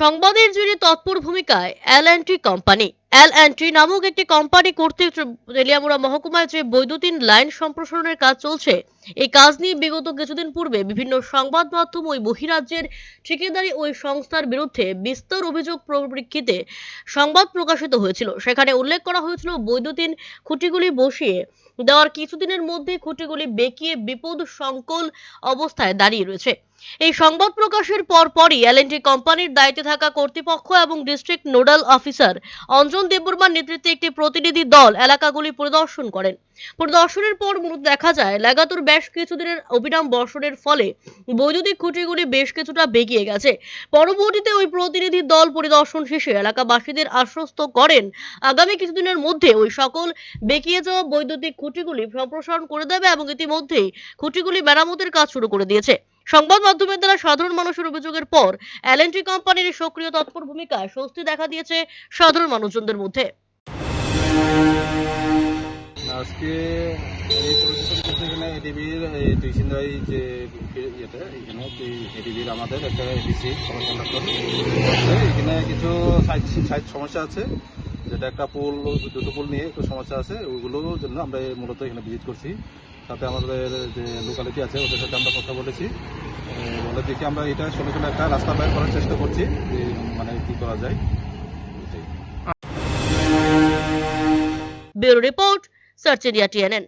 সংবাদের জুড়ে তৎপর ভূমিকায় এল কোম্পানি এল অ্যান্ড নামক একটি কোম্পানি কর্তৃক তেলিয়ামুড়া মহকুমায় যে বৈদ্যুতিন লাইন সম্প্রসারণের কাজ চলছে, এই কাজ নিয়ে বিগত কিছুদিন পূর্বে বিভিন্ন সংবাদ মাধ্যম ওই বহিরাজ্যের ঠিকাদারি ওই সংস্থার বিরুদ্ধে বিস্তর অভিযোগ পরিপ্রেক্ষিতে সংবাদ প্রকাশিত হয়েছিল। সেখানে উল্লেখ করা হয়েছিল, বৈদ্যুতিন খুঁটিগুলি বসিয়ে দেওয়ার কিছুদিনের মধ্যে খুঁটিগুলি বেঁকিয়ে বিপদ সংকুল অবস্থায় দাঁড়িয়ে রয়েছে। এই সংবাদ প্রকাশের পর পরই এলএনটি কোম্পানির দায়িত্বে থাকা কর্তৃপক্ষ এবং ডিস্ট্রিক্ট নোডাল অফিসার অঞ্জন দেববর্মার নেতৃত্বে একটি প্রতিনিধি দল এলাকাগুলি পরিদর্শন করেন। পরিদর্শনের পর মূলত দেখা যায়, লাগাতার বেশ কিছুদিনের অবিরাম বর্ষণের ফলে বৈদ্যুতিক খুঁটিগুলি বেশ কিছুটা বেগিয়ে গেছে। পরবর্তীতে ওই প্রতিনিধি দল পরিদর্শন শেষে এলাকাবাসীদের আশ্বস্ত করেন, আগামী কিছুদিনের মধ্যে ওই সকল বেঁকিয়ে যাওয়া বৈদ্যুতিক খুঁটিগুলি সম্প্রসারণ করে দেবে এবং ইতিমধ্যেই খুঁটিগুলি মেরামতের কাজ শুরু করে দিয়েছে। সংবাদ মাধ্যমের দ্বারা সাধারণ মানুষের অভিযোগের পর এলএনটি কোম্পানির সক্রিয় তৎপর ভূমিকায় স্বস্তি দেখা দিয়েছে সাধারণ মানুষজনদের মধ্যে। আজকে এডিবির তুইসিন্দাই যে ইয়েতে এখানে এডিবির আমাদের একটা এডিসি কন্ডাক্টর এখানে কিছু সাইড সমস্যা আছে। যেটা একটা পুল, দুটো পুল নিয়ে একটু সমস্যা আছে ওইগুলোর জন্য আমরা মূলত এখানে ভিজিট করছি। তাতে আমাদের যে লোকালিটি আছে, ওদের সাথে আমরা কথা বলেছি। বলে দেখি আমরা এটা সলিউশন একটা রাস্তা বের করার চেষ্টা করছি, যে মানে কি করা যায়। Bureau report search area TNN.